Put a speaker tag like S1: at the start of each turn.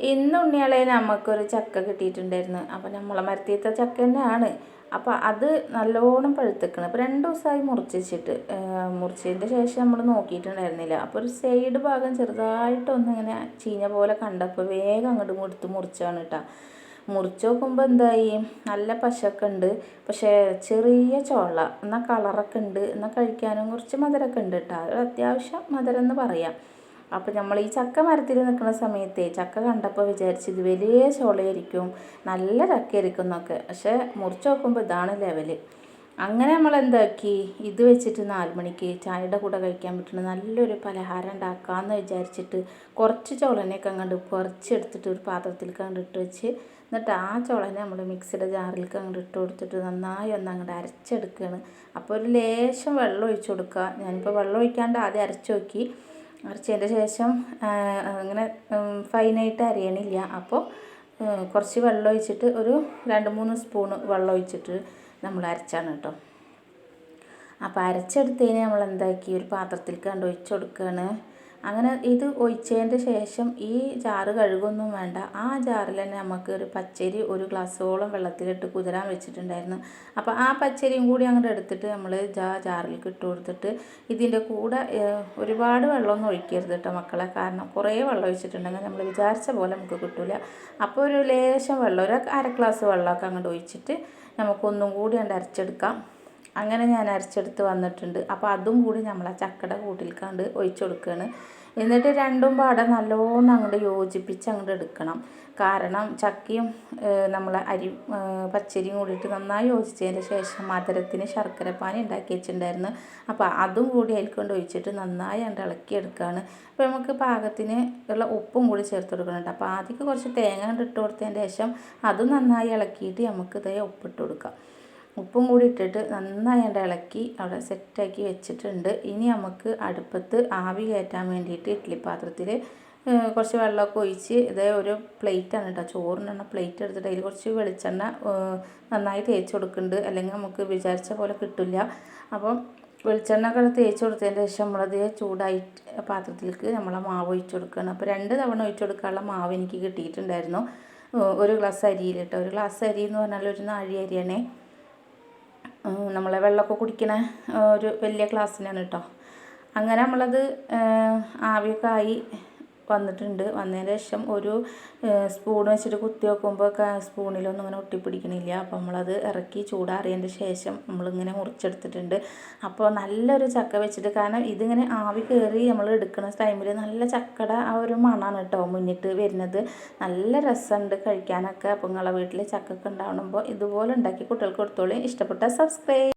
S1: ഇന്ന് ഉണ്ണിയാളെ നമുക്കൊരു ചക്ക കിട്ടിയിട്ടുണ്ടായിരുന്നു. അപ്പം നമ്മളെ മരത്തിയത്തെ ചക്ക തന്നെയാണ് അപ്പോൾ അത് നല്ലോണം പഴുത്തിക്കണം. അപ്പോൾ രണ്ട് ദിവസമായി മുറിച്ച് വെച്ചിട്ട് മുറിച്ചതിന്റെ ശേഷം നമ്മൾ നോക്കിയിട്ടുണ്ടായിരുന്നില്ല. അപ്പോൾ ഒരു സൈഡ് ഭാഗം ചെറുതായിട്ടൊന്ന് ഇങ്ങനെ ചീഞ്ഞ പോലെ കണ്ടപ്പോൾ വേഗം അങ്ങോട്ട് എടുത്ത് മുറിച്ചാണ് കേട്ടോ മുറിച്ച് നോക്കുമ്പോൾ എന്തായി? നല്ല പശയൊക്കെ ഉണ്ട്. പക്ഷേ ചെറിയ ചോള. എന്നാൽ കളറൊക്കെ ഉണ്ട്. എന്നാൽ കഴിക്കാനും കുറച്ച് മധുരമൊക്കെ ഉണ്ട് കേട്ടോ അത്യാവശ്യം മധുരം എന്ന് പറയാം. അപ്പോൾ നമ്മൾ ഈ ചക്ക മരത്തിൽ നിൽക്കുന്ന സമയത്ത് ചക്ക കണ്ടപ്പോൾ വിചാരിച്ചു ഇത് വലിയ ചോളയായിരിക്കും നല്ല ചക്കയായിരിക്കും എന്നൊക്കെ. പക്ഷേ മുറിച്ച് നോക്കുമ്പോൾ ഇതാണ് ലെവൽ അങ്ങനെ നമ്മൾ എന്താക്കി? ഇത് വെച്ചിട്ട് നാല് മണിക്ക് ചായയുടെ കൂടെ കഴിക്കാൻ പറ്റുന്ന നല്ലൊരു പലഹാരം ഉണ്ടാക്കാമെന്ന് വിചാരിച്ചിട്ട് കുറച്ച് ചോളനെയൊക്കെ അങ്ങോട്ട് കുറച്ചെടുത്തിട്ട് ഒരു പാത്രത്തിൽ കണ്ടിട്ട് വെച്ച് എന്നിട്ട് ആ ചോളനെ നമ്മൾ മിക്സിയുടെ ജാറിലേക്ക് അങ്ങോട്ട് ഇട്ട് കൊടുത്തിട്ട് നന്നായി ഒന്ന് അങ്ങോട്ട് അരച്ചെടുക്കുകയാണ് അപ്പോൾ ഒരു ലേശം വെള്ളം ഒഴിച്ചു കൊടുക്കുക. ഞാനിപ്പോൾ വെള്ളം ഒഴിക്കാണ്ട് ആദ്യം അരച്ചു നോക്കി. അരച്ചതിന്റെ ശേഷം അങ്ങനെ ഫൈനായിട്ട് അരയണില്ല. അപ്പോൾ കുറച്ച് വെള്ളം ഒഴിച്ചിട്ട് ഒരു രണ്ട് മൂന്ന് സ്പൂണ് വെള്ളം ഒഴിച്ചിട്ട് നമ്മൾ അരച്ചാണ് കേട്ടോ. അപ്പോൾ അരച്ചെടുത്തതിന് നമ്മൾ എന്താക്കി? ഒരു പാത്രത്തിൽ കണ്ട് ഒഴിച്ചു കൊടുക്കുകയാണ് അങ്ങനെ ഇത് ഒഴിച്ചതിന്റെ ശേഷം ഈ ജാറ് കഴുകൊന്നും വേണ്ട. ആ ജാറിൽ തന്നെ നമുക്ക് ഒരു പച്ചരി ഒരു ഗ്ലാസ്സോളം വെള്ളത്തിലിട്ട് കുതിരാൻ വെച്ചിട്ടുണ്ടായിരുന്നു. അപ്പോൾ ആ പച്ചരിയും കൂടി അങ്ങോട്ട് എടുത്തിട്ട് നമ്മൾ ജാ ജാറിലേക്ക് ഇട്ട് കൊടുത്തിട്ട് ഇതിന്റെ കൂടെ ഒരുപാട് വെള്ളമൊന്നും ഒഴിക്കരുത് കേട്ടോ മക്കളെ. കാരണം കുറേ വെള്ളം ഒഴിച്ചിട്ടുണ്ടെങ്കിൽ നമ്മൾ വിചാരിച്ച പോലെ നമുക്ക് കിട്ടില്ല അപ്പോൾ ഒരു ലേശം വെള്ളം ഒരു അര ഗ്ലാസ് വെള്ളമൊക്കെ അങ്ങോട്ട് ഒഴിച്ചിട്ട് നമുക്കൊന്നും കൂടി അങ്ങോട്ട് അരച്ചെടുക്കാം. അങ്ങനെ ഞാൻ അരച്ചെടുത്ത് വന്നിട്ടുണ്ട്. അപ്പോൾ അതും കൂടി നമ്മൾ ആ ചക്കയുടെ കൂട്ടിൽക്കാണ്ട് ഒഴിച്ചു കൊടുക്കുകയാണ് എന്നിട്ട് രണ്ടും പാടെ നല്ലോണം അങ്ങോട്ട് യോജിപ്പിച്ച് അങ്ങോട്ട് എടുക്കണം. കാരണം ചക്കയും നമ്മൾ അരി പച്ചരിയും കൂടിയിട്ട് നന്നായി യോജിച്ചതിന് ശേഷം മധുരത്തിന് ശർക്കര പാനി ഉണ്ടാക്കി വെച്ചിട്ടുണ്ടായിരുന്നു. അപ്പോൾ അതും കൂടി അതിൽക്കൊണ്ട് ഒഴിച്ചിട്ട് നന്നായി അങ്ങോട്ട് ഇളക്കി എടുക്കുകയാണ് അപ്പോൾ നമുക്ക് പാകത്തിന് ഉള്ള ഉപ്പും കൂടി ചേർത്ത് കൊടുക്കുന്നുണ്ട് അപ്പോൾ ആദ്യം കുറച്ച് തേങ്ങ കണ്ടിട്ട് കൊടുത്തതിന് ശേഷം അതും നന്നായി ഇളക്കിയിട്ട് നമുക്ക് ഇതേ ഉപ്പിട്ട് കൊടുക്കാം. ഉപ്പും കൂടി ഇട്ടിട്ട് നന്നായി അതിന്റെ ഇളക്കി അവിടെ സെറ്റാക്കി വെച്ചിട്ടുണ്ട്. ഇനി നമുക്ക് അടുപ്പത്ത് ആവി കയറ്റാൻ വേണ്ടിയിട്ട് ഇഡ്ഡലി പാത്രത്തിൽ കുറച്ച് വെള്ളമൊക്കെ ഒഴിച്ച് ഇതേ ഒരു പ്ലേറ്റാണ് കേട്ടോ. ചോറിനുള്ള പ്ലേറ്റ് എടുത്തിട്ട് അതിൽ കുറച്ച് വെളിച്ചെണ്ണ നന്നായി തേച്ച് കൊടുക്കുന്നുണ്ട്. അല്ലെങ്കിൽ നമുക്ക് വിചാരിച്ച പോലെ കിട്ടില്ല അപ്പം വെളിച്ചെണ്ണ ഒക്കെ തേച്ച് കൊടുത്തതിന് ശേഷം നമ്മളത് ചൂടായി പാത്രത്തിലേക്ക് നമ്മളെ മാവ് ഒഴിച്ച് കൊടുക്കുകയാണ്. അപ്പോൾ രണ്ട് തവണ ഒഴിച്ച് കൊടുക്കാനുള്ള മാവ് എനിക്ക് കിട്ടിയിട്ടുണ്ടായിരുന്നു. ഒരു ഗ്ലാസ് അരിയിൽ കേട്ടോ. ഒരു ഗ്ലാസ് അരി എന്ന് പറഞ്ഞാൽ ഒരു നാഴി അരിയാണേ. നമ്മളെ വെള്ളമൊക്കെ കുടിക്കണ ഒരു വലിയ ഗ്ലാസ്സിലാണ് കേട്ടോ അങ്ങനെ നമ്മളത് ആവിയൊക്കെ ആയി വന്നിട്ടുണ്ട്. വന്നതിന് ശേഷം ഒരു സ്പൂൺ വെച്ചിട്ട് കുത്തി വെക്കുമ്പോൾ സ്പൂണിലൊന്നും ഇങ്ങനെ ഒട്ടിപ്പിടിക്കണില്ല. അപ്പോൾ നമ്മളത് ഇറക്കി ചൂടാറിയതിന്റെ ശേഷം നമ്മളിങ്ങനെ മുറിച്ചെടുത്തിട്ടുണ്ട്. അപ്പോൾ നല്ലൊരു ചക്ക വെച്ചിട്ട് കാരണം ഇതിങ്ങനെ ആവി കയറി നമ്മൾ എടുക്കുന്ന ടൈമിൽ നല്ല ചക്കയുടെ ആ ഒരു മണമാണ് കേട്ടോ മുന്നിട്ട് വരുന്നത്. നല്ല രസമുണ്ട് കഴിക്കാനൊക്കെ. അപ്പോൾ നിങ്ങളെ വീട്ടിൽ ചക്കൊക്കെ ഉണ്ടാവുമ്പോൾ ഇതുപോലെ ഉണ്ടാക്കി കുട്ടികൾക്ക് കൊടുത്തോളി. ഇഷ്ടപ്പെട്ട സബ്സ്ക്രൈബ്